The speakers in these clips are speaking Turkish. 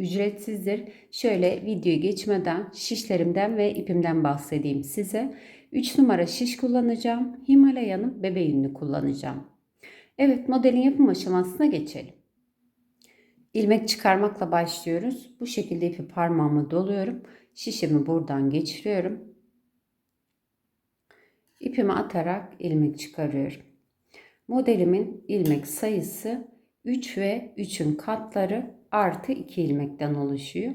ücretsizdir. Şöyle videoyu geçmeden şişlerimden ve ipimden bahsedeyim size. 3 numara şiş kullanacağım. Himalaya'nın bebe yününü kullanacağım. Evet modelin yapım aşamasına geçelim. İlmek çıkarmakla başlıyoruz. Bu şekilde ipi parmağıma doluyorum. Şişimi buradan geçiriyorum. İpimi atarak ilmek çıkarıyorum. Modelimin ilmek sayısı 3 ve 3'ün katları artı 2 ilmekten oluşuyor.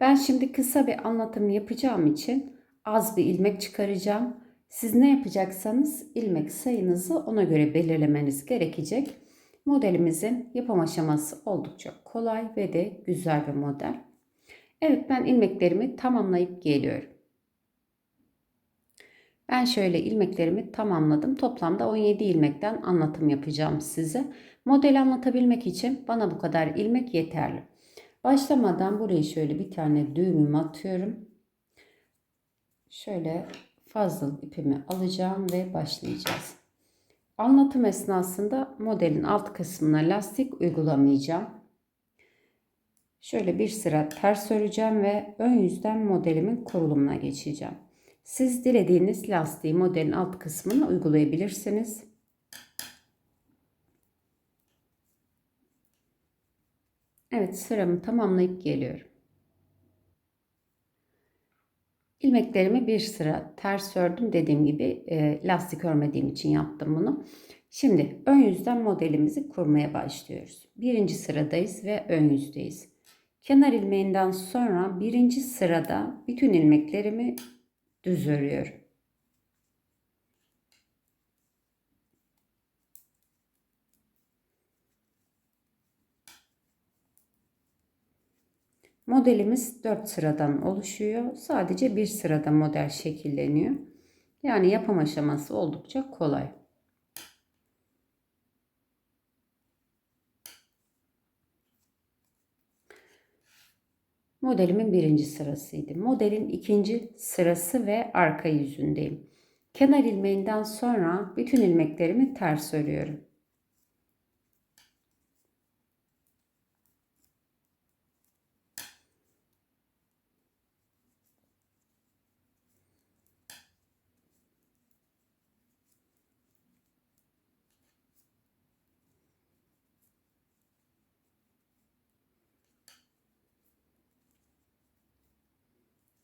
Ben şimdi kısa bir anlatım yapacağım için az bir ilmek çıkaracağım. Siz ne yapacaksanız ilmek sayınızı ona göre belirlemeniz gerekecek. Modelimizin yapım aşaması oldukça kolay ve de güzel bir model. Evet ben ilmeklerimi tamamlayıp geliyorum. Ben şöyle ilmeklerimi tamamladım. Toplamda 17 ilmekten anlatım yapacağım size. Model anlatabilmek için bana bu kadar ilmek yeterli. Başlamadan buraya şöyle bir tane düğümümü atıyorum. Şöyle fazla ipimi alacağım ve başlayacağız. Anlatım esnasında modelin alt kısmına lastik uygulamayacağım. Şöyle bir sıra ters öreceğim ve ön yüzden modelimin kurulumuna geçeceğim. Siz dilediğiniz lastiği modelin alt kısmına uygulayabilirsiniz. Evet sıramı tamamlayıp geliyorum. İlmeklerimi bir sıra ters ördüm. Dediğim gibi e, lastik örmediğim için yaptım bunu. Şimdi ön yüzden modelimizi kurmaya başlıyoruz. Birinci sıradayız ve ön yüzdeyiz. Kenar ilmeğinden sonra birinci sırada bütün ilmeklerimi düz örüyorum. Modelimiz 4 sıradan oluşuyor. Sadece bir sırada model şekilleniyor. Yani yapım aşaması oldukça kolay. Modelimin birinci sırasıydı. Modelin ikinci sırası ve arka yüzündeyim. Kenar ilmeğinden sonra bütün ilmeklerimi ters örüyorum.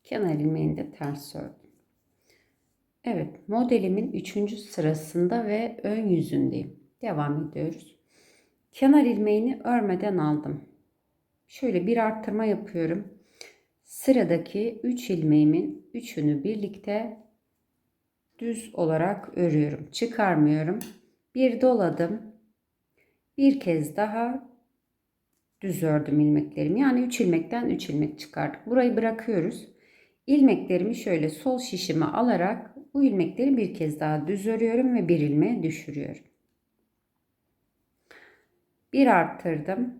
Kenar ilmeğini de ters ördüm. Evet modelimin 3. sırasında ve ön yüzündeyim. Devam ediyoruz. Kenar ilmeğini örmeden aldım. Şöyle bir arttırma yapıyorum. Sıradaki 3 ilmeğimin üçünü birlikte düz olarak örüyorum. Çıkarmıyorum. Bir doladım. Bir kez daha düz ördüm ilmeklerimi. Yani 3 ilmekten 3 ilmek çıkardık. Burayı bırakıyoruz. İlmeklerimi şöyle sol şişime alarak bu ilmekleri bir kez daha düz örüyorum ve bir ilmeğe düşürüyorum. Bir arttırdım.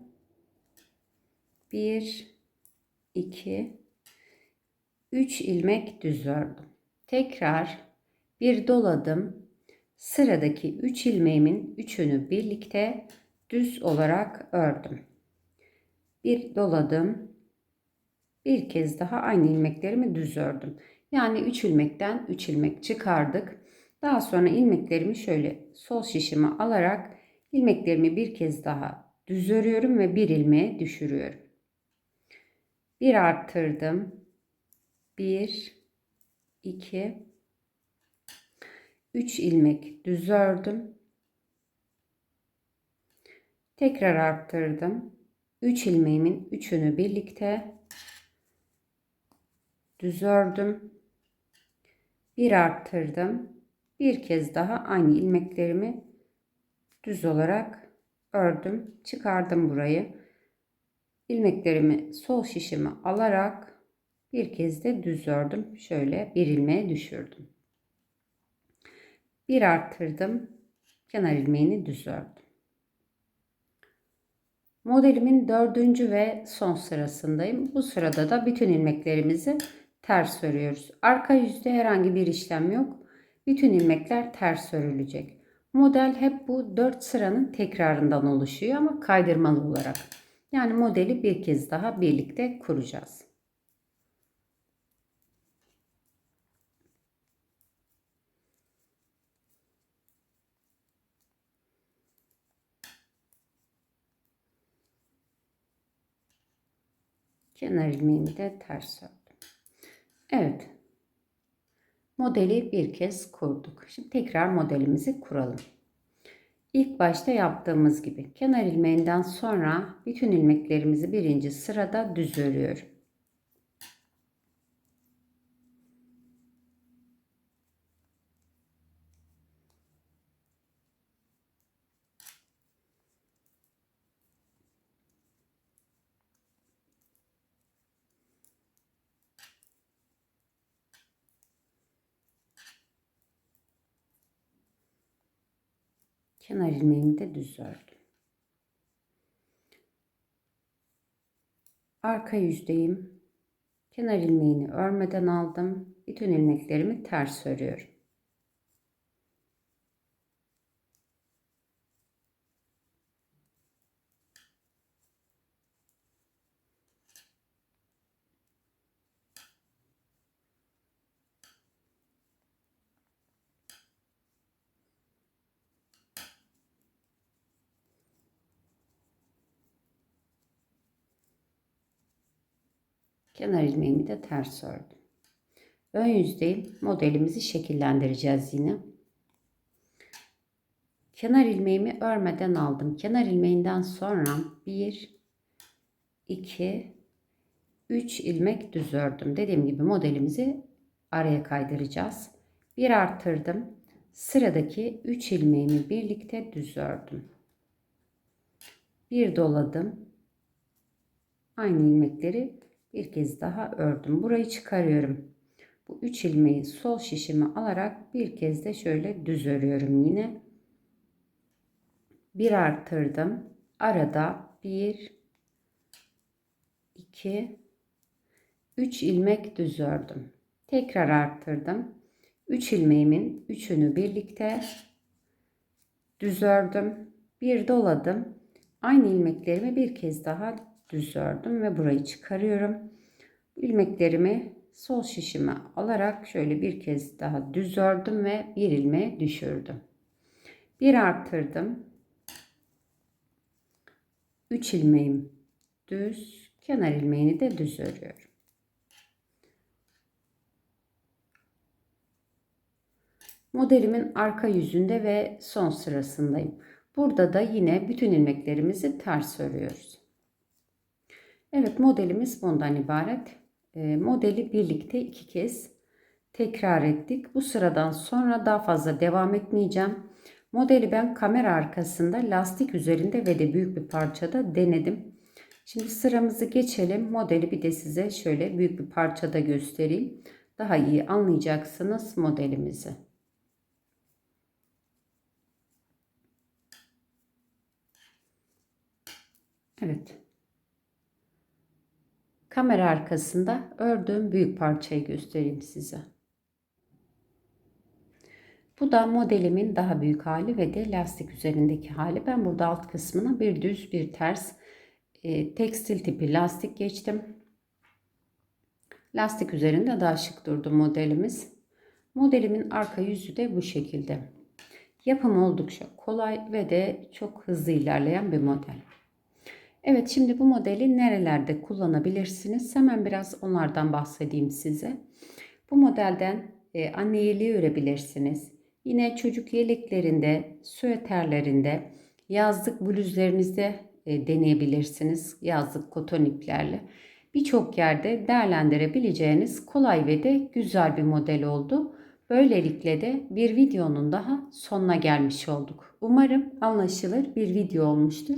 Bir, iki, üç ilmek düz ördüm. Tekrar bir doladım. Sıradaki üç ilmeğimin üçünü birlikte düz olarak ördüm. Bir doladım bir kez daha aynı ilmeklerimi düz ördüm. Yani 3 ilmekten 3 ilmek çıkardık. Daha sonra ilmeklerimi şöyle sol şişime alarak ilmeklerimi bir kez daha düz örüyorum ve bir ilmeğe düşürüyorum. Bir arttırdım. 1 2 3 ilmek düz ördüm. Tekrar arttırdım. 3 ilmeğimin üçünü birlikte düz ördüm. Bir arttırdım. Bir kez daha aynı ilmeklerimi düz olarak ördüm. Çıkardım burayı. İlmeklerimi sol şişime alarak Bir kez de düz ördüm. Şöyle bir ilmeğe düşürdüm. Bir arttırdım. Kenar ilmeğini düz ördüm. Modelimin dördüncü ve son sırasındayım. Bu sırada da bütün ilmeklerimizi ters örüyoruz. Arka yüzde herhangi bir işlem yok. Bütün ilmekler ters örülecek. Model hep bu 4 sıranın tekrarından oluşuyor ama kaydırmalı olarak. Yani modeli bir kez daha birlikte kuracağız. Kenar ilmeğimi de ters ördüm. Evet. Modeli bir kez kurduk. Şimdi tekrar modelimizi kuralım. İlk başta yaptığımız gibi kenar ilmeğinden sonra bütün ilmeklerimizi birinci sırada düz örüyorum. Kenar ilmeğimi de düz ördüm. Arka yüzdeyim. Kenar ilmeğini örmeden aldım. Bütün ilmeklerimi ters örüyorum. Kenar ilmeğimi de ters ördüm. Ön yüzdeyim. Modelimizi şekillendireceğiz yine. Kenar ilmeğimi örmeden aldım. Kenar ilmeğinden sonra 1 2 3 ilmek düz ördüm. Dediğim gibi modelimizi araya kaydıracağız. Bir arttırdım. Sıradaki 3 ilmeğimi birlikte düz ördüm. Bir doladım. Aynı ilmekleri bir kez daha ördüm. Burayı çıkarıyorum. Bu 3 ilmeği sol şişimi alarak bir kez de şöyle düz örüyorum yine. Bir arttırdım. Arada 1 2 3 ilmek düz ördüm. Tekrar arttırdım. 3 ilmeğimin üçünü birlikte düz ördüm. Bir doladım. Aynı ilmeklerimi bir kez daha düz ördüm ve burayı çıkarıyorum. İlmeklerimi sol şişime alarak şöyle bir kez daha düz ördüm ve bir ilmeğe düşürdüm. Bir arttırdım. 3 ilmeğim düz, kenar ilmeğini de düz örüyorum. Modelimin arka yüzünde ve son sırasındayım. Burada da yine bütün ilmeklerimizi ters örüyoruz. Evet modelimiz bundan ibaret. E, modeli birlikte iki kez tekrar ettik. Bu sıradan sonra daha fazla devam etmeyeceğim. Modeli ben kamera arkasında lastik üzerinde ve de büyük bir parçada denedim. Şimdi sıramızı geçelim. Modeli bir de size şöyle büyük bir parçada göstereyim. Daha iyi anlayacaksınız modelimizi. Evet. Kamera arkasında ördüğüm büyük parçayı göstereyim size. Bu da modelimin daha büyük hali ve de lastik üzerindeki hali. Ben burada alt kısmına bir düz bir ters e, tekstil tipi lastik geçtim. Lastik üzerinde daha şık durdu modelimiz. Modelimin arka yüzü de bu şekilde. Yapım oldukça kolay ve de çok hızlı ilerleyen bir model. Evet şimdi bu modeli nerelerde kullanabilirsiniz? Hemen biraz onlardan bahsedeyim size. Bu modelden e, anne yeleği örebilirsiniz. Yine çocuk yeleklerinde, süeterlerinde, yazlık bluzlarınızda e, deneyebilirsiniz. Yazlık koton iplerle. Birçok yerde değerlendirebileceğiniz kolay ve de güzel bir model oldu. Böylelikle de bir videonun daha sonuna gelmiş olduk. Umarım anlaşılır bir video olmuştur.